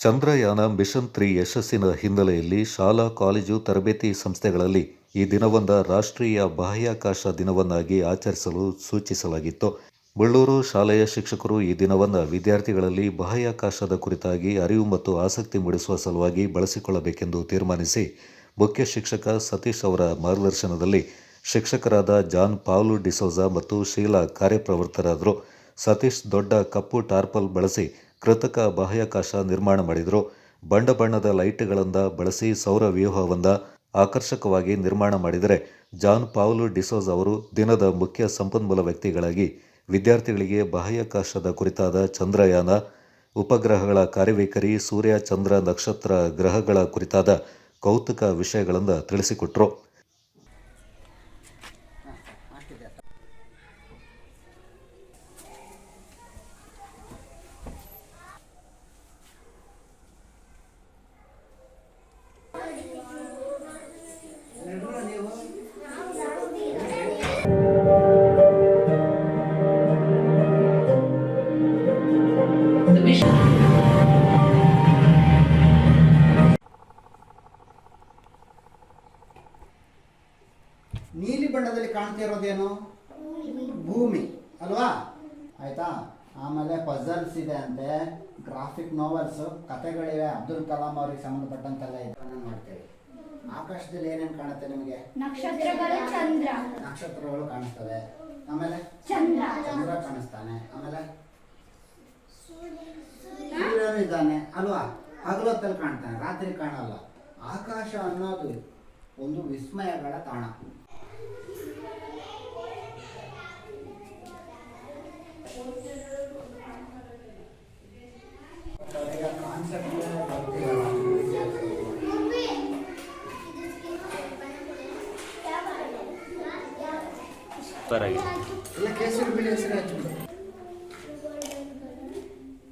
Chandrayaan mission three ಯಶಸ್ಸಿನ ಹಿನ್ನೆಲೆಯಲ್ಲಿ ಶಾಲಾ, ಕಾಲೇಜು, ತರಬೇತಿ ಸಂಸ್ಥೆಗಳಲ್ಲಿ ಈ ದಿನವೊಂದ ರಾಷ್ಟ್ರೀಯ ಬಾಹ್ಯಾಕಾಶ ದಿನವನ್ನಾಗಿ ಆಚರಿಸಲು ಸೂಚಿಸಲಾಗಿತ್ತು. ಬಳ್ಳೂರು ಶಾಲೆಯ ಶಿಕ್ಷಕರು ಈ ದಿನವನ್ನ ವಿದ್ಯಾರ್ಥಿಗಳಲ್ಲಿ ಬಾಹ್ಯಾಕಾಶದ ಕುರಿತಾಗಿ ಅರಿವು ಮತ್ತು ಆಸಕ್ತಿ ಮೂಡಿಸುವ ಸಲುವಾಗಿ ಬಳಸಿಕೊಳ್ಳಬೇಕೆಂದು ತೀರ್ಮಾನಿಸಿ, ಮುಖ್ಯ ಶಿಕ್ಷಕ ಸತೀಶ್ ಅವರ ಮಾರ್ಗದರ್ಶನದಲ್ಲಿ ಶಿಕ್ಷಕರಾದ ಜಾನ್ ಪಾವ್ಲು ಡಿಸೋಜಾ ಮತ್ತು ಶೀಲಾ ಕಾರ್ಯಪ್ರವೃತ್ತರಾದರು. ಸತೀಶ್ ದೊಡ್ಡ ಕಪ್ಪು ಟಾರ್ಪಲ್ ಬಳಸಿ ಕೃತಕ ಬಾಹ್ಯಾಕಾಶ ನಿರ್ಮಾಣ ಮಾಡಿದರು. ಬಣ್ಣ ಬಣ್ಣದ ಲೈಟ್ಗಳಿಂದ ಬಳಸಿ ಸೌರ ವ್ಯೂಹವನ್ನು ಆಕರ್ಷಕವಾಗಿ ನಿರ್ಮಾಣ ಮಾಡಿದರೆ ಜಾನ್ ಪಾವ್ಲು ಡಿಸೋಸ್ ಅವರು ದಿನದ ಮುಖ್ಯ ಸಂಪನ್ಮೂಲ ವ್ಯಕ್ತಿಗಳಾಗಿ ವಿದ್ಯಾರ್ಥಿಗಳಿಗೆ ಬಾಹ್ಯಾಕಾಶದ ಕುರಿತಾದ ಚಂದ್ರಯಾನ, ಉಪಗ್ರಹಗಳ ಕಾರ್ಯವೈಖರಿ ಸೂರ್ಯ, ಚಂದ್ರ, ನಕ್ಷತ್ರ ಗ್ರಹಗಳ ಕುರಿತಾದ ಕೌತುಕ ವಿಷಯಗಳನ್ನು ತಿಳಿಸಿಕೊಟ್ರು. ನೀಲಿ ಬಣ್ಣದಲ್ಲಿ ಕಾಣ್ತಾ ಇರೋದೇನು? ಭೂಮಿ. ಅಲ್ವಾ? ಆಯ್ತಾ? ಆಮೇಲೆ ಪಜಲ್ಸ್ ಇದೆ ಅಂತೆ. ಗ್ರಾಫಿಕ್ ನೋವೆಲ್ಸ್ ಕತೆಗಳಿವೆ ಅಬ್ದುಲ್ ಕಲಾಂ ಅವ್ರಿಗೆ ಸಂಬಂಧಪಟ್ಟಂತೆಲ್ಲ ಇದೆ. ಆಕಾಶದಲ್ಲಿ ಏನೇನು ಕಾಣುತ್ತೆ ನಿಮಗೆ? ನಕ್ಷತ್ರಗಳು ಚಂದ್ರ. ನಕ್ಷತ್ರಗಳು ಕಾಣಿಸ್ತವೆ. ಆಮೇಲೆ? ಚಂದ್ರ. ಚಂದ್ರ ಕಾಣಿಸ್ತಾನೆ. ಆಮೇಲೆ? ಸೂರ್ಯನು ಇದ್ದಾನೆ. ಅಲ್ವಾ? ಹಗಲೊತ್ತಲ್ಲಿ ಕಾಣ್ತಾನೆ. ರಾತ್ರಿ ಕಾಣಲ್ಲ. ಆಕಾಶ ಅನ್ನೋದು ಒಂದು ವಿಸ್ಮಯಗಳ ತಾಣ.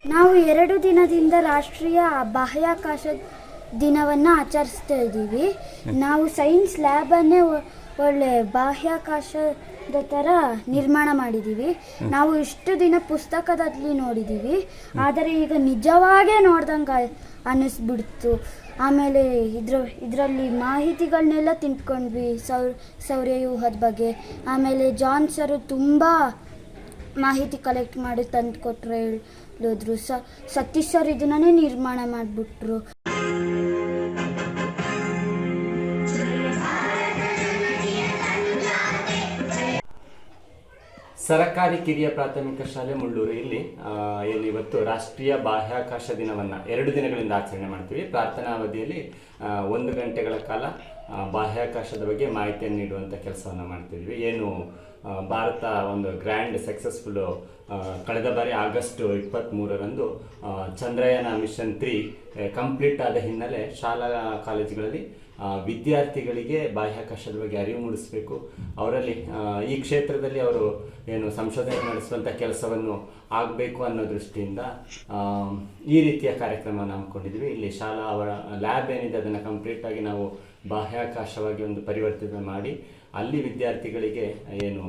ನಾವು ಎರಡು ದಿನದಿಂದ ರಾಷ್ಟ್ರೀಯ ಬಾಹ್ಯಾಕಾಶ ದಿನವನ್ನ ಆಚರಿಸ್ತಾ ಇದ್ದೀವಿ. ನಾವು ಸೈನ್ಸ್ ಲ್ಯಾಬನ್ನೇ ಒಳ್ಳೆ ಬಾಹ್ಯಾಕಾಶದ ಥರ ನಿರ್ಮಾಣ ಮಾಡಿದೀವಿ. ನಾವು ಇಷ್ಟು ದಿನ ಪುಸ್ತಕದಲ್ಲಿ ನೋಡಿದ್ದೀವಿ ಆದರೆ ಈಗ ನಿಜವಾಗೇ ನೋಡ್ದಂಗೆ ಅನ್ನಿಸ್ಬಿಡ್ತು. ಆಮೇಲೆ ಇದ್ರ ಇದರಲ್ಲಿ ಮಾಹಿತಿಗಳನ್ನೆಲ್ಲ ತಿಂದ್ಕೊಂಡ್ವಿ ಸೌರ್ ಸೌರ್ಯವ್ಯೂಹದ ಬಗ್ಗೆ. ಆಮೇಲೆ ಜಾನ್ ಸರ್ ತುಂಬ ಮಾಹಿತಿ ಕಲೆಕ್ಟ್ ಮಾಡಿ ತಂದು ಕೊಟ್ಟರು ಹೇಳಿದ್ರು. ಸ ಸತೀಶ್ ಸರ್ ಇದನ್ನೇ ನಿರ್ಮಾಣ ಮಾಡಿಬಿಟ್ರು. ಸರಕಾರಿ ಕಿರಿಯ ಪ್ರಾಥಮಿಕ ಶಾಲೆ ಮುಳ್ಳೂರು ಇಲ್ಲಿ ಇವತ್ತು ರಾಷ್ಟ್ರೀಯ ಬಾಹ್ಯಾಕಾಶ ದಿನವನ್ನ ಎರಡು ದಿನಗಳಿಂದ ಆಚರಣೆ ಮಾಡ್ತೀವಿ. ಪ್ರಾರ್ಥನಾ ಅವಧಿಯಲ್ಲಿ ಒಂದು ಗಂಟೆಗಳ ಕಾಲ ಬಾಹ್ಯಾಕಾಶದ ಬಗ್ಗೆ ಮಾಹಿತಿಯನ್ನು ನೀಡುವಂಥ ಕೆಲಸವನ್ನು ಮಾಡ್ತಿದ್ವಿ. ಏನು ಭಾರತ ಒಂದು ಗ್ರ್ಯಾಂಡ್ ಸಕ್ಸಸ್ಫುಲ್ಲು ಕಳೆದ ಬಾರಿ ಆಗಸ್ಟ್ ಇಪ್ಪತ್ತ್ಮೂರರಂದು ಚಂದ್ರಯಾನ ಮಿಷನ್ ತ್ರೀ ಕಂಪ್ಲೀಟ್ ಆದ ಹಿನ್ನೆಲೆ ಶಾಲಾ ಕಾಲೇಜುಗಳಲ್ಲಿ ವಿದ್ಯಾರ್ಥಿಗಳಿಗೆ ಬಾಹ್ಯಾಕಾಶದ ಬಗ್ಗೆ ಅರಿವು ಮೂಡಿಸಬೇಕು. ಅವರಲ್ಲಿ ಈ ಕ್ಷೇತ್ರದಲ್ಲಿ ಅವರು ಏನು ಸಂಶೋಧನೆ ನಡೆಸುವಂಥ ಕೆಲಸವನ್ನು ಆಗಬೇಕು ಅನ್ನೋ ದೃಷ್ಟಿಯಿಂದ ಈ ರೀತಿಯ ಕಾರ್ಯಕ್ರಮವನ್ನು ಹಮ್ಮಿಕೊಂಡಿದ್ವಿ. ಇಲ್ಲಿ ಶಾಲಾ ಅವರ ಲ್ಯಾಬ್ ಏನಿದೆ ಅದನ್ನು ಕಂಪ್ಲೀಟಾಗಿ ನಾವು ಬಾಹ್ಯಾಕಾಶವಾಗಿ ಒಂದು ಪರಿವರ್ತನೆ ಮಾಡಿ ಅಲ್ಲಿ ವಿದ್ಯಾರ್ಥಿಗಳಿಗೆ ಏನು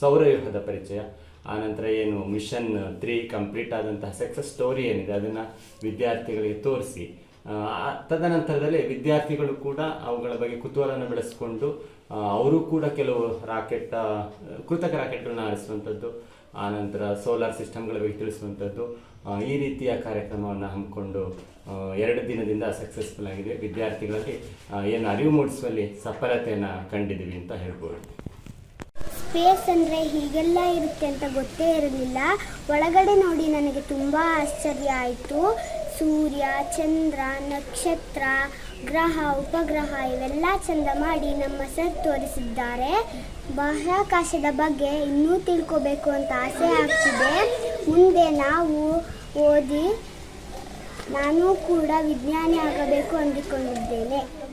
ಸೌರವ್ಯೂಹದ ಪರಿಚಯ ಆನಂತರ ಏನು ಮಿಷನ್ ತ್ರೀ ಕಂಪ್ಲೀಟ್ ಆದಂತಹ ಸಕ್ಸಸ್ ಸ್ಟೋರಿ ಏನಿದೆ ಅದನ್ನು ವಿದ್ಯಾರ್ಥಿಗಳಿಗೆ ತೋರಿಸಿ ತದನಂತರದಲ್ಲಿ ವಿದ್ಯಾರ್ಥಿಗಳು ಕೂಡ ಅವುಗಳ ಬಗ್ಗೆ ಕುತೂಹಲನ ಬೆಳೆಸ್ಕೊಂಡು ಅವರು ಕೂಡ ಕೆಲವು ರಾಕೆಟ್ ಕೃತಕ ರಾಕೆಟ್ಗಳನ್ನ ಆರಿಸುವಂಥದ್ದು ಆನಂತರ ಸೋಲಾರ್ ಸಿಸ್ಟಮ್ಗಳ ಬಗ್ಗೆ ತಿಳಿಸುವಂಥದ್ದು ಈ ರೀತಿಯ ಕಾರ್ಯಕ್ರಮವನ್ನು ಹಮ್ಮಿಕೊಂಡು ಎರಡು ದಿನದಿಂದ ಸಕ್ಸಸ್ಫುಲ್ ಆಗಿದೆ. ವಿದ್ಯಾರ್ಥಿಗಳಲ್ಲಿ ಏನು ಅರಿವು ಮೂಡಿಸುವಲ್ಲಿ ಸಫಲತೆಯನ್ನು ಕಂಡಿದ್ದೀವಿ ಅಂತ ಹೇಳ್ಬೋದು. ಸ್ಪೇಸ್ ಅಂದರೆ ಹೀಗೆಲ್ಲ ಇರುತ್ತೆ ಅಂತ ಗೊತ್ತೇ ಇರಲಿಲ್ಲ ಒಳಗಡೆ ನೋಡಿ ನನಗೆ ತುಂಬ ಆಶ್ಚರ್ಯ ಆಯಿತು. ಸೂರ್ಯ, ಚಂದ್ರ, ನಕ್ಷತ್ರ, ಗ್ರಹ, ಉಪಗ್ರಹ ಇವೆಲ್ಲ ಚಂದ ಮಾಡಿ ನಮ್ಮ ಸರ್ ತೋರಿಸಿದ್ದಾರೆ. ಬಾಹ್ಯಾಕಾಶದ ಬಗ್ಗೆ ಇನ್ನೂ ತಿಳ್ಕೋಬೇಕು ಅಂತ ಆಸೆ ಆಗ್ತಿದೆ. ಮುಂದೆ ನಾವು ಓದಿ ನಾನು ಕೂಡ ವಿಜ್ಞಾನಿ ಆಗಬೇಕು ಅಂದುಕೊಂಡಿದ್ದೇನೆ.